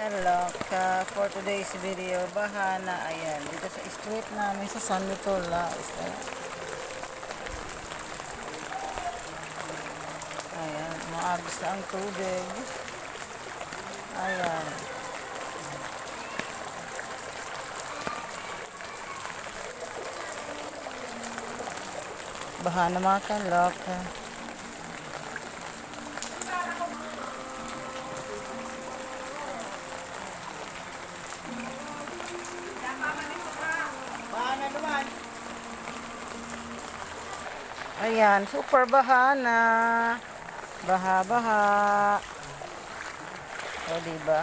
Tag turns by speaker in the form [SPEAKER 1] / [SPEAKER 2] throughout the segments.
[SPEAKER 1] Hello, ka for today's video, bahana, ayan, dito sa street namin sa San Nicolas. Ayan, maagos na ang tubig. Ayan. Bahana mga kalok. Bahana Ayan, super bahana. Baha-baha. O, diba?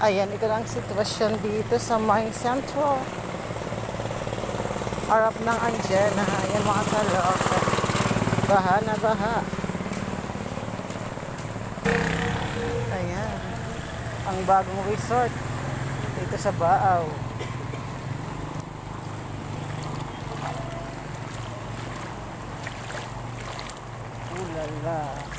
[SPEAKER 1] Ayan, ito lang ang sitwasyon dito sa May Central. Harap ng Angela. Ayan mga kalok. Baha na baha. Ayan. Ang bagong resort dito sa Baaw. Ulala.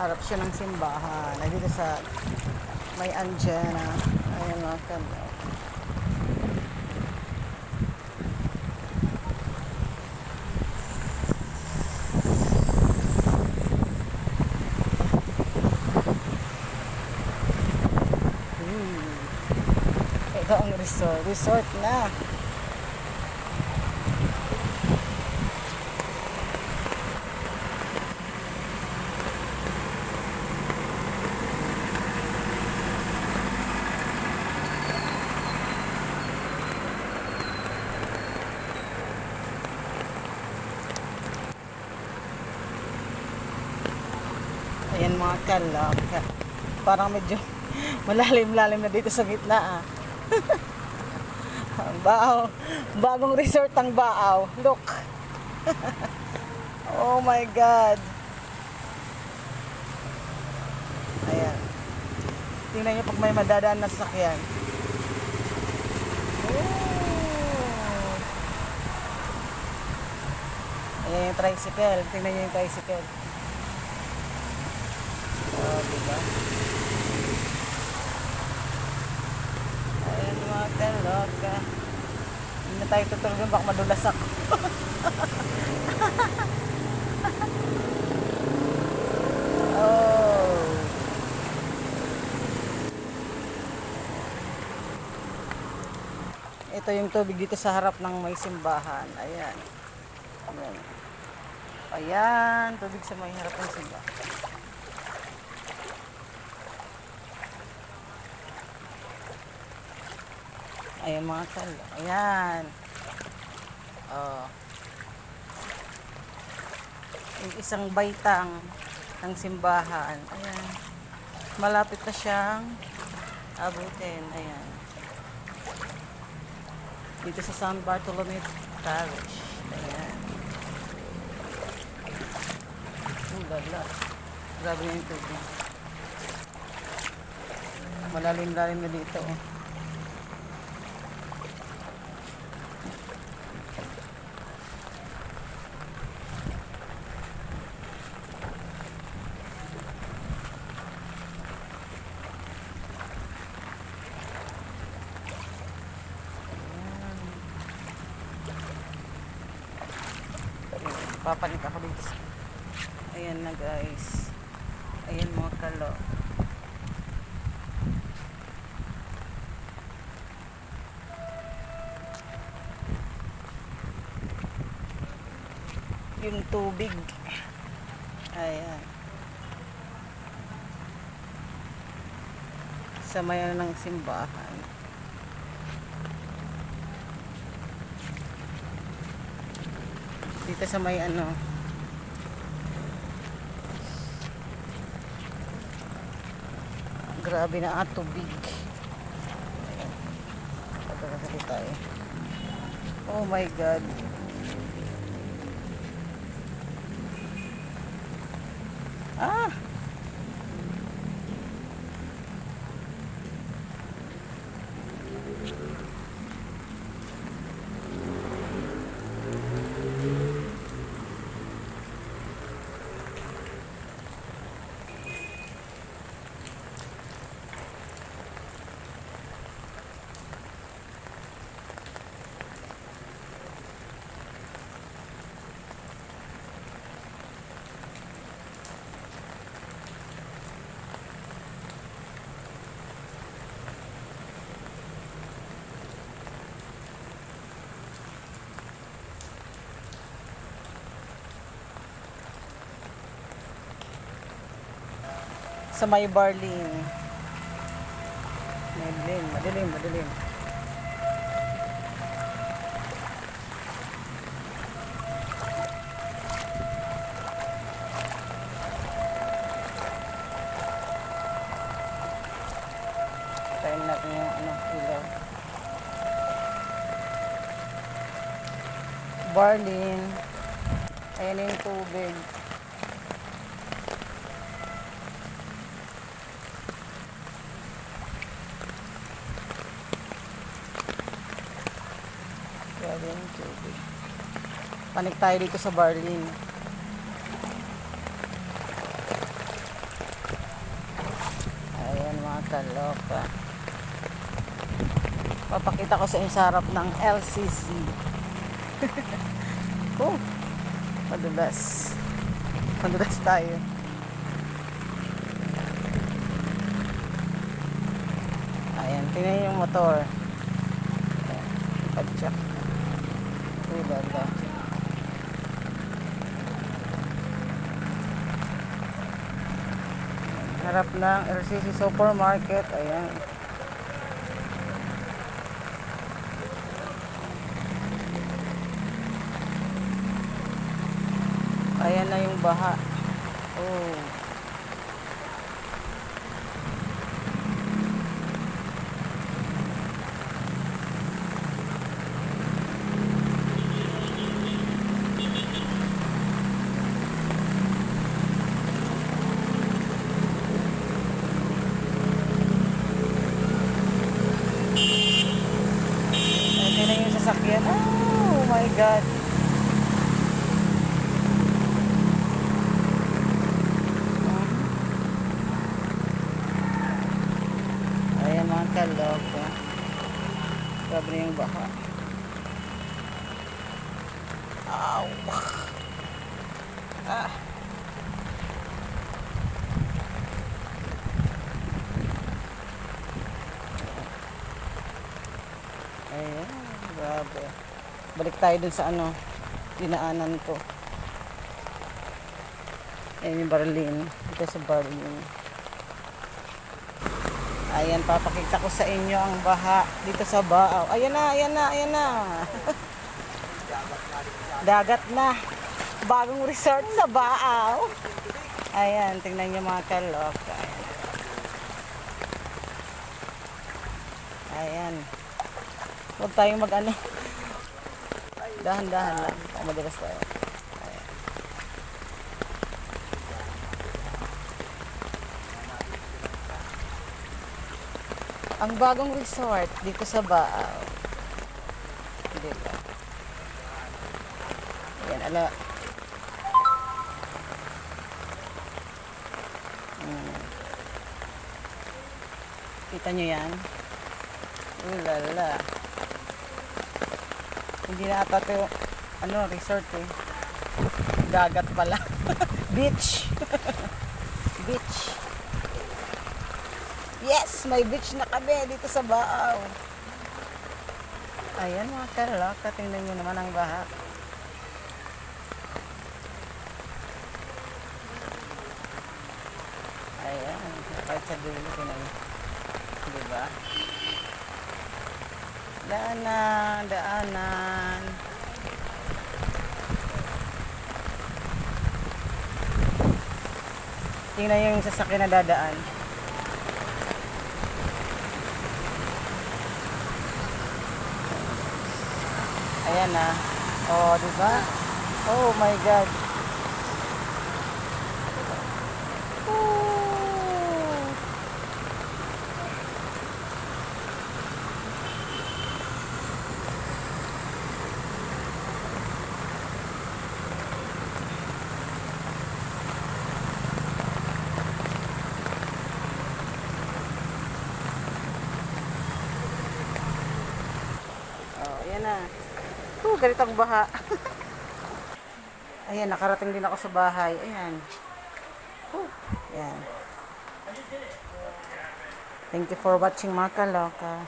[SPEAKER 1] Harap siya ng simbahan. Ay, dito sa may Angena. Ayan mga kalok. Hmm. Ito ang resort. Resort na. Ayan mga kalak. Parang medyo malalim-lalim na dito sa gitna ah. Ang Baaw. Bagong resort ang Baaw. Look. oh my God. Ayan. Tingnan nyo pag may madadaan na sasakyan. Ayan yung tricycle. Tingnan nyo yung tricycle. Oh, diba? Ayan mga kaloka. Hindi na tayo tutulog baka madulas ako. oh. Ito yung tubig dito sa harap ng may simbahan. Ayan. Ayan. Ayan, tubig sa may harap ng simbahan. Ayan mga kalo. Ayan. Oh. Yung isang baitang ng simbahan. Ayan. Malapit na siyang abutin. Ayan. Dito sa San Bartolome Parish. Ayan. Ang lala. Grabe na yung tubig. Malalim-lalim na dito. Oh. Papanik ako dito sa- ayan na guys. Ayan mga kalo. Yung tubig. Ayan. Sa mayan ng simbahan Dito sa may ano. Grabe na ang tubig. Ayan. Pagkakasali tayo. Oh my God. Ah! Sa may Barling. Madilim, madilim, madilim. Tayin natin yung ano, ilaw. Barling. Ayan yung tubig. Yung tubig. Panik tayo dito sa Barlin. Ayan mga kaloka. Papakita ko sa inyo sa ng LCC. oh, madulas. Madulas tayo. Ayan, tingnan yung motor. Padyak. Ulala. Harap ng RCC Supermarket. Ayan. Ayan na yung baha. Oh. Ito na yung sasakyan. Oh my God. Ayan mga kaloko. Grabe na yung baha. Ow! Ah! Ayan, grabe. Balik tayo dun sa ano, dinaanan ko. Ayan yung Barlin. Ito sa Barlin. Ayan, papakita ko sa inyo ang baha dito sa Baaw. Ayan na, ayan na, ayan na. Dagat na. Bagong resort sa Baaw. Ayan, tingnan nyo mga kalok. Ayan. Ayan. Huwag tayong mag ano. Dahan-dahan lang. Madalas tayo. Ang bagong resort dito sa Baaw. Dito. Ayan, ala. Mm. Kita nyo yan? Ulala. Hindi na ata ito, ano, resort eh. Dagat pala. beach. beach. Yes, may beach na kami dito sa Baaw. Ayan mga kalaka, tingnan nyo naman ang baha. Ayan, kahit sa dulo, tingnan nyo. Diba? Daanan, daanan. Tingnan yung sasakyan na dadaan. Ayan na. Oh, di ba? Oh my God. Ayan na. Oh, ganito ang baha. ayan, nakarating din ako sa bahay. Ayan. Oh, ayan. Thank you for watching mga kaloka.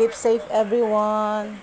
[SPEAKER 1] Keep safe everyone.